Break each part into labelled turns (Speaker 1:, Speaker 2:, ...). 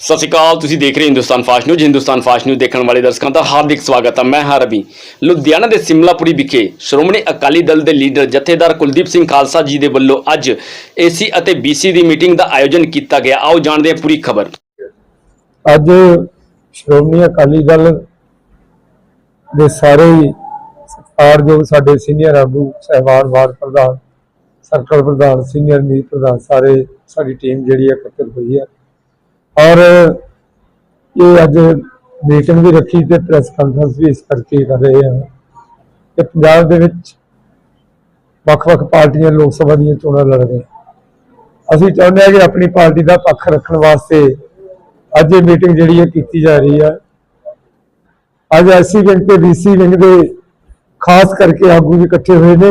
Speaker 1: ਸਤਿ ਸ਼੍ਰੀ ਅਕਾਲ, ਤੁਸੀਂ ਦੇਖ ਰਹੇ ਹੋ Hindustan fast news. Hindustan fast news ਦੇਖਣ ਵਾਲੇ ਦਰਸ਼ਕਾਂ ਦਾ ਹਾਰਦਿਕ ਸਵਾਗਤ ਹੈ। ਮੈਂ ਹਾਂ ਰਵੀ। ਲੁਧਿਆਣਾ ਦੇ ਸਿਮਲਾਪੁਰੀ ਵਿਖੇ ਸ਼੍ਰੋਮਣੀ ਅਕਾਲੀ ਦਲ ਦੇ ਲੀਡਰ ਜਥੇਦਾਰ ਕੁਲਦੀਪ ਸਿੰਘ ਖਾਲਸਾ ਜੀ ਦੇ ਵੱਲੋਂ ਅੱਜ ਏਸੀ ਅਤੇ ਬੀਸੀ ਦੀ ਮੀਟਿੰਗ ਦਾ ਆਯੋਜਨ ਕੀਤਾ ਗਿਆ। ਆਓ ਜਾਣਦੇ ਹਾਂ ਪੂਰੀ ਖਬਰ।
Speaker 2: ਅੱਜ ਸ਼੍ਰੋਮਣੀ ਅਕਾਲੀ ਦਲ ਦੇ ਸਾਰੇ ਹੀ ਸਤਿਕਾਰਯੋਗ ਸਾਡੇ ਸੀਨੀਅਰ ਆਗੂ ਸਹਿਬਾਨ, ਵਾਰਡ ਪ੍ਰਧਾਨ, ਸਰਕਲ ਪ੍ਰਧਾਨ, ਸੀਨੀਅਰ ਮੀਤ ਪ੍ਰਧਾਨ ਸਾਰੇ ਸਾਡੀ ਟੀਮ ਜਿਹੜੀ ਹੈ ਇਕੱਤਰ ਹੋਈ ਹੈ। ਔਰ ਇਹ ਅੱਜ ਮੀਟਿੰਗ ਵੀ ਰੱਖੀ ਤੇ ਪ੍ਰੈਸ ਕਾਨਫਰੰਸ ਵੀ ਇਸ ਕਰਕੇ ਕਰ ਰਹੇ ਹਾਂ ਕਿ ਪੰਜਾਬ ਦੇ ਵਿੱਚ ਵੱਖ-ਵੱਖ ਪਾਰਟੀਆਂ ਲੋਕ ਸਭਾ ਦੀਆਂ ਚੋਣਾਂ ਲੜ ਰਹੀਆਂ। ਅਸੀਂ ਚਾਹੁੰਦੇ ਹਾਂ ਕਿ ਆਪਣੀ ਪਾਰਟੀ ਦਾ ਪੱਖ ਰੱਖਣ ਵਾਸਤੇ ਅੱਜ ਇਹ ਮੀਟਿੰਗ ਜਿਹੜੀ ਹੈ ਕੀਤੀ ਜਾ ਰਹੀ ਹੈ। ਅੱਜ ਐਸਸੀ ਵਿੰਗ ਤੇ ਬੀਸੀ ਵਿੰਗ ਦੇ ਖਾਸ ਕਰਕੇ ਆਗੂ ਵੀ ਇਕੱਠੇ ਹੋਏ ਨੇ।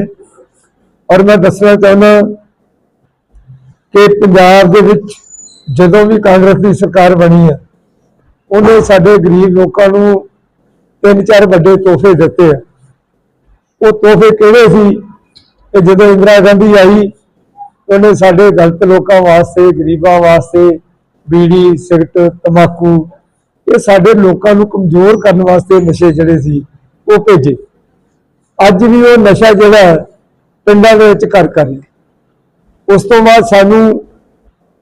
Speaker 2: ਔਰ ਮੈਂ ਦੱਸਣਾ ਚਾਹੁੰਦਾ ਕਿ ਪੰਜਾਬ ਦੇ ਵਿੱਚ ਜਦੋਂ ਵੀ ਕਾਂਗਰਸ ਦੀ ਸਰਕਾਰ ਬਣੀ ਹੈ ਉਹਨੇ ਸਾਡੇ ਗਰੀਬ ਲੋਕਾਂ ਨੂੰ ਤਿੰਨ ਚਾਰ ਵੱਡੇ ਤੋਹਫੇ ਦਿੱਤੇ ਆ। ਉਹ ਤੋਹਫੇ ਕਿਹੜੇ ਸੀ? ਕਿ ਜਦੋਂ ਇੰਦਰਾ ਗਾਂਧੀ ਆਈ ਉਹਨੇ ਸਾਡੇ ਗਲਤ ਲੋਕਾਂ ਵਾਸਤੇ ਗਰੀਬਾਂ ਵਾਸਤੇ ਬੀੜੀ ਸਿਗਰਟ ਤਮਾਕੂ ਇਹ ਸਾਡੇ ਲੋਕਾਂ ਨੂੰ ਕਮਜ਼ੋਰ ਕਰਨ ਵਾਸਤੇ ਨਸ਼ੇ ਜਿਹੜੇ ਸੀ ਉਹ ਭੇਜੇ। ਅੱਜ ਵੀ ਉਹ ਨਸ਼ਾ ਜਿਹੜਾ ਹੈ, ਪਿੰਡਾਂ ਦੇ ਵਿੱਚ ਘਰ ਕਰ ਰਿਹਾ। ਉਸ ਤੋਂ ਬਾਅਦ ਸਾਨੂੰ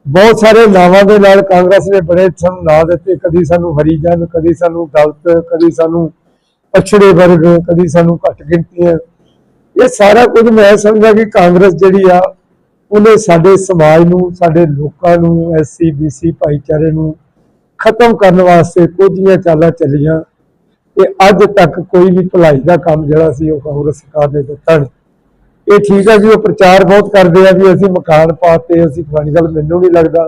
Speaker 2: ਬਹੁਤ ਸਾਰੇ ਨਾਵਾਂ ਦੇ ਨਾਲ ਕਾਂਗਰਸ ਨੇ ਬੜੇ ਸਾਨੂੰ ਨਾਂ ਦਿੱਤੇ। ਕਦੀ ਸਾਨੂੰ ਹਰੀਜਨ ਕਦੀ ਸਾਨੂੰ ਦਲਤ, ਕਦੀ ਸਾਨੂੰ ਪਛੜੇ ਵਰਗ, ਕਦੀ ਸਾਨੂੰ ਘੱਟ ਗਿਣਤੀਆਂ। ਇਹ ਸਾਰਾ ਕੁਝ ਮੈਂ ਸਮਝਦਾ ਕਿ ਕਾਂਗਰਸ ਜਿਹੜੀ ਆ, ਉਹਨੇ ਸਾਡੇ ਸਮਾਜ ਨੂੰ, ਸਾਡੇ ਲੋਕਾਂ ਨੂੰ, ਐਸਸੀ, ਬੀਸੀ ਭਾਈਚਾਰੇ ਨੂੰ ਖਤਮ ਕਰਨ ਵਾਸਤੇ ਕੁਝੀਆਂ ਚਾਲਾਂ ਚੱਲੀਆਂ। ਤੇ ਅੱਜ ਤੱਕ ਕੋਈ ਵੀ ਭਲਾਈ ਦਾ ਕੰਮ ਜਿਹੜਾ ਸੀ, ਉਹ ਕਾਂਗਰਸ ਸਰਕਾਰ ਨੇ ਦਿੱਤਾ ਨਹੀਂ। ਇਹ ਠੀਕ ਹੈ ਜੀ, ਉਹ ਪ੍ਰਚਾਰ ਬਹੁਤ ਕਰਦੇ ਆ ਵੀ ਅਸੀਂ ਮਕਾਨ ਪਾਤੇ, ਅਸੀਂ ਫਲਾਣੀ ਗੱਲ ਮੈਨੂੰ ਨਹੀਂ ਲੱਗਦਾ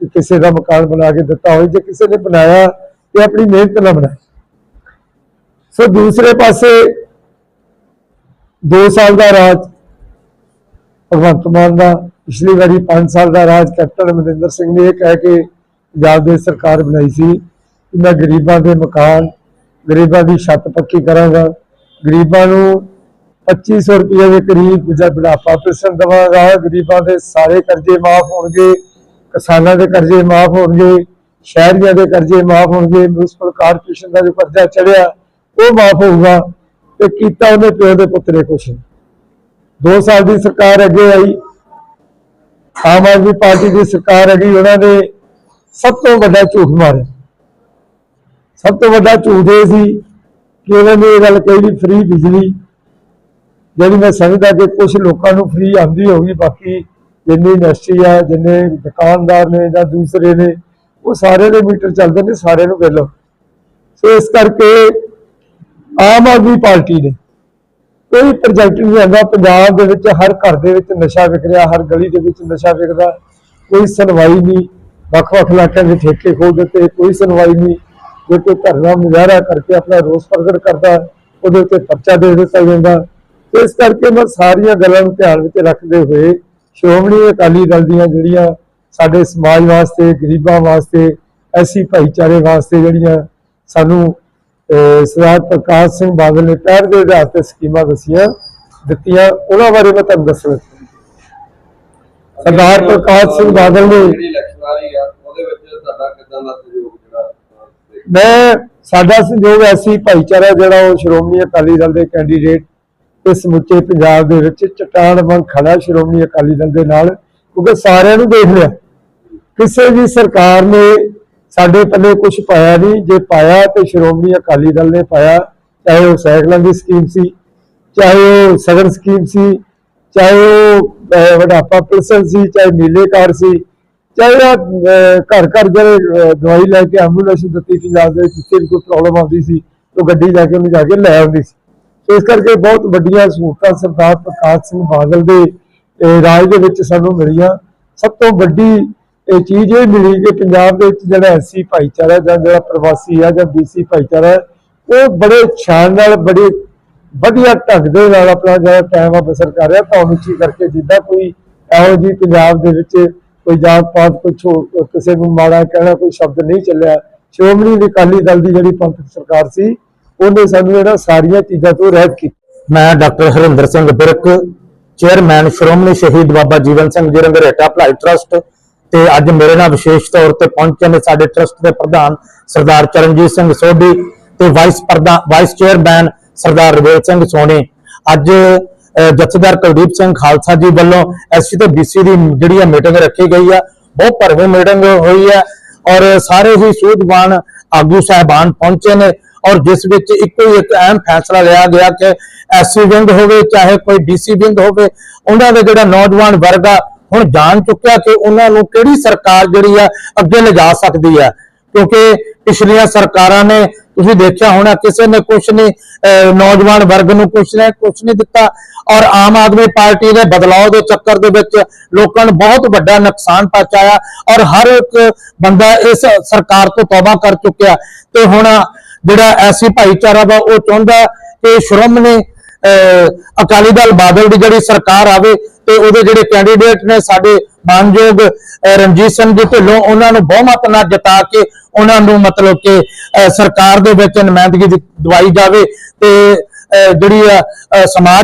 Speaker 2: ਕਿ ਕਿਸੇ ਦਾ ਮਕਾਨ ਬਣਾ ਕੇ ਦਿੱਤਾ ਹੋਵੇ, ਜੇ ਕਿਸੇ ਨੇ ਬਣਾਇਆ ਤੇ ਆਪਣੀ ਮਿਹਨਤ ਨਾਲ ਬਣਾਇਆ। ਸੋ ਦੂਸਰੇ ਪਾਸੇ 2 ਸਾਲ ਦਾ ਰਾਜ, ਭਗਵੰਤ ਮਾਨ ਦਾ, ਪਿਛਲੀ ਵਾਰੀ 5 ਸਾਲ ਦਾ ਰਾਜ ਕੈਪਟਨ ਅਮਰਿੰਦਰ ਸਿੰਘ ਨੇ ਇਹ ਕਹਿ ਕੇ ਪੰਜਾਬ ਦੇ ਸਰਕਾਰ ਬਣਾਈ ਸੀ ਕਿ ਮੈਂ ਗਰੀਬਾਂ ਦੇ ਮਕਾਨ, ਗਰੀਬਾਂ ਦੀ ਛੱਤ ਪੱਕੀ ਕਰਾਂਗਾ, ਗਰੀਬਾਂ ਨੂੰ 2500 ਰੁਪਏ ਦੇ ਕਰੀਬ ਜਿਹੜਾ ਬੁਢਾਪਾ ਪੈਨਸ਼ਨ ਦੇਵਾਂਗਾ। ਗਰੀਬਾਂ ਦੇ ਸਾਰੇ ਕਰਜ਼ੇ ਮਾਫ ਹੋਣਗੇ, ਕਿਸਾਨਾਂ ਦੇ ਕਰਜ਼ੇ ਮਾਫ ਹੋਣਗੇ, ਸ਼ਹਿਰੀਆਂ ਦੇ ਕਰਜ਼ੇ ਮਾਫ ਹੋਣਗੇ ਮਿਊਨਿਸਪਲ ਕਾਰਪੋਰੇਸ਼ਨ ਦਾ ਜੋ ਕਰਜ਼ਾ ਚੜਿਆ, ਉਹ ਮਾਫ ਹੋਊਗਾ ਤੇ ਕੀਤਾ ਉਹਨੇ ਪਿਓ ਦੇ ਪੁੱਤਰੇ ਕੁਛ ਨਹੀਂ। ਦੋ ਸਾਲ ਦੀ ਸਰਕਾਰ ਅੱਗੇ ਆਈ। ਆਮ ਆਦਮੀ ਪਾਰਟੀ ਦੀ ਸਰਕਾਰ ਹੈਗੀ ਉਹਨਾਂ ਨੇ ਸਭ ਤੋਂ ਵੱਡਾ ਝੂਠ ਮਾਰਿਆ। ਸਭ ਤੋਂ ਵੱਡਾ ਝੂਠ ਇਹ ਸੀ ਕਿ ਉਹਨਾਂ ਨੇ ਇਹ ਗੱਲ ਕਹੀ ਵੀ ਫ੍ਰੀ ਬਿਜਲੀ ਜਿਹੜੀ ਮੈਂ ਸਮਝਦਾ ਕਿ ਕੁਝ ਲੋਕਾਂ ਨੂੰ ਫ੍ਰੀ ਆਉਂਦੀ ਹੋਗੀ ਬਾਕੀ ਜਿੰਨੀ ਇੰਡਸਟਰੀ ਆ, ਜਿੰਨੇ ਦੁਕਾਨਦਾਰ ਨੇ ਜਾਂ ਦੂਸਰੇ ਨੇ, ਉਹ ਸਾਰੇ ਦੇ ਮੀਟਰ ਚੱਲਦੇ ਨੇ ਸਾਰੇ ਨੂੰ ਬਿੱਲ ਸੋ ਇਸ ਕਰਕੇ ਆਮ ਆਦਮੀ ਪਾਰਟੀ ਨੇ ਕੋਈ ਪ੍ਰੋਜੈਕਟ ਨਹੀਂ ਆਉਂਦਾ। ਪੰਜਾਬ ਦੇ ਵਿੱਚ ਹਰ ਘਰ ਦੇ ਵਿੱਚ ਨਸ਼ਾ ਵਿਕ ਰਿਹਾ, ਹਰ ਗਲੀ ਦੇ ਵਿੱਚ ਨਸ਼ਾ ਵਿਕਦਾ, ਕੋਈ ਸੁਣਵਾਈ ਨਹੀਂ। ਵੱਖ-ਵੱਖ ਇਲਾਕਿਆਂ ਦੇ ਠੇਕੇ ਖੋਲ ਦਿੱਤੇ, ਕੋਈ ਸੁਣਵਾਈ ਨਹੀਂ। ਜੇ ਕੋਈ ਧਰਨਾ ਮੁਜ਼ਾਹਰਾ ਕਰਕੇ ਆਪਣਾ ਰੋਸ ਪ੍ਰਗਟ ਕਰਦਾ, ਉਹਦੇ ਉੱਤੇ ਪਰਚਾ ਦੇ ਦਿੱਤਾ ਜਾਂਦਾ। ਇਸ ਕਰਕੇ ਮੈਂ ਸਾਰੀਆਂ ਗੱਲਾਂ ਨੂੰ ਧਿਆਨ ਵਿੱਚ ਰੱਖਦੇ ਹੋਏ ਸ਼੍ਰੋਮਣੀ ਅਕਾਲੀ ਦਲ ਦੀਆਂ ਜਿਹੜੀਆਂ ਸਾਡੇ ਸਮਾਜ ਵਾਸਤੇ, ਗਰੀਬਾਂ ਵਾਸਤੇ, ਐਸੀ ਭਾਈਚਾਰੇ ਵਾਸਤੇ ਜਿਹੜੀਆਂ ਸਾਨੂੰ ਸਰਦਾਰ ਪ੍ਰਕਾਸ਼ ਸਿੰਘ ਬਾਦਲ ਨੇ ਪਹਿਰ ਦੇ ਆਧਾਰ ਤੇ ਸਕੀਮਾਂ ਦੱਸੀਆਂ, ਦਿੱਤੀਆਂ, ਉਹਨਾਂ ਬਾਰੇ ਮੈਂ ਤੁਹਾਨੂੰ ਦੱਸਣਾ ਸਰਦਾਰ ਪ੍ਰਕਾਸ਼ ਸਿੰਘ ਬਾਦਲ ਨੇ ਮੈਂ ਸਾਡਾ ਸੰਯੋਗ ਐਸੀ ਭਾਈਚਾਰਾ ਜਿਹੜਾ ਉਹ ਸ਼੍ਰੋਮਣੀ ਅਕਾਲੀ ਦਲ ਦੇ ਕੈਂਡੀਡੇਟ ਤੇ ਸਮੁੱਚੇ ਪੰਜਾਬ ਦੇ ਵਿੱਚ ਚਟਾਨ ਵਾਂਗ ਖੜਾ ਸ਼੍ਰੋਮਣੀ ਅਕਾਲੀ ਦਲ ਦੇ ਨਾਲ ਕਿਉਂਕਿ ਸਾਰਿਆਂ ਨੂੰ ਦੇਖ ਲਿਆ। ਕਿਸੇ ਵੀ ਸਰਕਾਰ ਨੇ ਸਾਡੇ ਪੱਲੇ ਕੁਝ ਪਾਇਆ ਨਹੀਂ। ਜੇ ਪਾਇਆ ਤੇ ਸ਼੍ਰੋਮਣੀ ਅਕਾਲੀ ਦਲ ਨੇ ਪਾਇਆ ਚਾਹੇ ਉਹ ਸਾਈਕਲਾਂ ਦੀ ਸਕੀਮ ਸੀ ਚਾਹੇ ਉਹ ਸਗਨ ਸਕੀਮ ਸੀ ਚਾਹੇ ਉਹ ਅਹ, ਵਡਾਪਾ ਪੈਨਸ਼ਨ ਸੀ ਚਾਹੇ ਨੀਲੇ ਕਾਰ ਸੀ ਚਾਹੇ ਉਹ, ਘਰ ਘਰ ਜਿਹੜੇ ਦਵਾਈ ਲੈ ਕੇ ਐਂਬੂਲੈਂਸ ਦਿੱਤੀ ਪੰਜਾਬ ਦੇ ਜਿੱਥੇ ਵੀ ਕੋਈ ਪ੍ਰੋਬਲਮ ਆਉਂਦੀ ਸੀ ਉਹ ਗੱਡੀ ਜਾ ਕੇ ਉਹਨੂੰ ਜਾ ਕੇ ਲੈ ਆਉਂਦੀ ਸੀ। ਇਸ ਕਰਕੇ ਬਹੁਤ ਵੱਡੀਆਂ ਸਹੂਲਤਾਂ ਸਰਦਾਰ ਪ੍ਰਕਾਸ਼ ਸਿੰਘ ਬਾਦਲ ਦੇ ਰਾਜ ਦੇ ਵਿੱਚ ਸਾਨੂੰ ਮਿਲੀਆਂ। ਸਭ ਤੋਂ ਵੱਡੀ ਇਹ ਚੀਜ਼ ਇਹ ਮਿਲੀ ਕਿ ਪੰਜਾਬ ਦੇ ਵਿੱਚ ਜਿਹੜਾ ਐਸੀ ਭਾਈਚਾਰਾ ਜਾਂ ਜਿਹੜਾ ਪ੍ਰਵਾਸੀ ਆ ਜਾਂ ਬੀਸੀ ਭਾਈਚਾਰਾ, ਉਹ ਬੜੇ ਸ਼ਾਨ ਨਾਲ, ਬੜੇ ਵਧੀਆ ਢੰਗ ਦੇ ਨਾਲ ਆਪਣਾ ਜਿਹੜਾ ਟਾਈਮ ਆ ਬਸਰ ਕਰ ਰਿਹਾ। ਤਾਂ ਉੱਚੀ ਕਰਕੇ ਜਿੱਦਾਂ ਕੋਈ ਇਹੋ ਜੀ ਪੰਜਾਬ ਦੇ ਵਿੱਚ ਕੋਈ ਜਾਤ ਪਾਤ, ਕੋਈ ਕਿਸੇ ਨੂੰ ਮਾੜਾ ਕਹਿਣਾ, ਕੋਈ ਸ਼ਬਦ ਨਹੀਂ ਚੱਲਿਆ। ਸ਼੍ਰੋਮਣੀ ਅਕਾਲੀ ਦਲ ਦੀ ਜਿਹੜੀ ਪੰਥਕ ਸਰਕਾਰ ਸੀ ਉਹਨੇ ਸਾਨੂੰ ਇਹਨਾਂ ਸਾਰੀਆਂ ਚੀਜ਼ਾਂ ਤੋਂ ਰਹਿਤ ਕੀਤਾ।
Speaker 3: ਮੈਂ ਡਾਕਟਰ ਹਰਿੰਦਰ ਸਿੰਘ ਬਿਰਕ, ਚੇਅਰਮੈਨ ਸ਼੍ਰੋਮਣੀ ਸ਼ਹੀਦ ਬਾਬਾ ਜੀਵਨ ਸਿੰਘ ਜੀ ਰੰਗਰੇਟਾ ਭਲਾਈ ਟਰਸਟ ਤੇ ਅੱਜ ਮੇਰੇ ਨਾਲ ਵਿਸ਼ੇਸ਼ ਤੌਰ ਤੇ ਪਹੁੰਚੇ ਨੇ ਸਾਡੇ ਟਰਸਟ ਦੇ ਪ੍ਰਧਾਨ ਸਰਦਾਰ ਚਰਨਜੀਤ ਸਿੰਘ ਸੋਢੀ ਤੇ ਵਾਈਸ ਪ੍ਰਧਾਨ ਵਾਈਸ ਚੇਅਰਮੈਨ ਸਰਦਾਰ ਰਵੇਲ ਸਿੰਘ ਸੋਨੀ ਅੱਜ ਜਥੇਦਾਰ ਕੁਲਦੀਪ ਸਿੰਘ ਖਾਲਸਾ ਜੀ ਵੱਲੋਂ ਐਸਸੀ ਤੇ ਬੀਸੀ ਦੀ ਜਿਹੜੀ ਮੀਟਿੰਗ ਰੱਖੀ ਗਈ ਆ, ਬਹੁਤ ਭਰਵੀਂ ਮੀਟਿੰਗ ਹੋਈ ਹੈ ਔਰ ਸਾਰੇ ਹੀ ਸੂਝਵਾਨ ਆਗੂ ਸਾਹਿਬਾਨ ਪਹੁੰਚੇ ਨੇ। ਔਰ ਜਿਸ ਵਿੱਚ ਇੱਕੋ ਹੀ ਇੱਕ ਅਹਿਮ ਫੈਸਲਾ ਲਿਆ ਗਿਆ ਕਿ ਐਸਸੀ ਵਿੰਗ ਹੋਵੇ, ਚਾਹੇ ਕੋਈ ਡੀਸੀ ਵਿੰਗ ਹੋਵੇ, ਉਹਨਾਂ ਦਾ ਜਿਹੜਾ ਨੌਜਵਾਨ ਵਰਗ ਆ, ਹੁਣ ਜਾਣ ਚੁੱਕਿਆ ਕਿ ਉਹਨਾਂ ਨੂੰ ਕਿਹੜੀ ਸਰਕਾਰ ਜਿਹੜੀ ਆ ਅੱਗੇ ਲਿਜਾ ਸਕਦੀ ਹੈ ਕਿਉਂਕਿ ਪਿਛਲੀਆਂ ਸਰਕਾਰਾਂ ਨੇ, ਤੁਸੀਂ ਦੇਖਿਆ ਹੋਣਾ, ਕਿਸੇ ਨੇ ਕੁਝ ਨਹੀਂ ਨੌਜਵਾਨ ਵਰਗ ਨੂੰ ਕੁਝ ਨੇ ਕੁਝ ਨਹੀਂ ਦਿੱਤਾ। ਔਰ ਆਮ ਆਦਮੀ ਪਾਰਟੀ ਨੇ ਬਦਲਾਅ ਦੇ ਚੱਕਰ ਦੇ ਵਿੱਚ ਲੋਕਾਂ ਨੂੰ ਬਹੁਤ ਵੱਡਾ ਨੁਕਸਾਨ ਪਹੁੰਚਾਇਆ। ਔਰ ਹਰ ਇੱਕ ਬੰਦਾ ਇਸ ਸਰਕਾਰ ਤੋਂ ਤੌਬਾ ਕਰ ਚੁੱਕਿਆ। ਤੇ ਹੁਣ ਜਿਹੜਾ ਐਸੀ ਭਾਈਚਾਰਾ ਵਾ ਉਹ ਚਾਹੁੰਦਾ ਕਿ ਸ਼੍ਰੋਮਣੀ ਨੇ ਅਕਾਲੀ ਦਲ ਬਾਦਲ ਦੀ ਜਿਹੜੀ ਸਰਕਾਰ ਆਵੇ ਤੇ ਉਹਦੇ ਜਿਹੜੇ ਕੈਂਡੀਡੇਟ ਨੇ ਸਾਡੇ ਮਾਨਯੋਗ ਰਣਜੀਤ ਸਿੰਘ ਜੀ ਢਿੱਲੋਂ, ਉਹਨਾਂ ਨੂੰ ਬਹੁਮਤ ਨਾਲ ਜਿਤਾ ਕੇ ਉਹਨਾਂ ਨੂੰ ਮਤਲਬ ਕਿ ਸਰਕਾਰ ਦੇ ਵਿੱਚ ਨੁਮਾਇੰਦਗੀ ਦਵਾਈ ਜਾਵੇ ਤੇ ਜਿਹੜੀ ਆ ਸਮਾਜ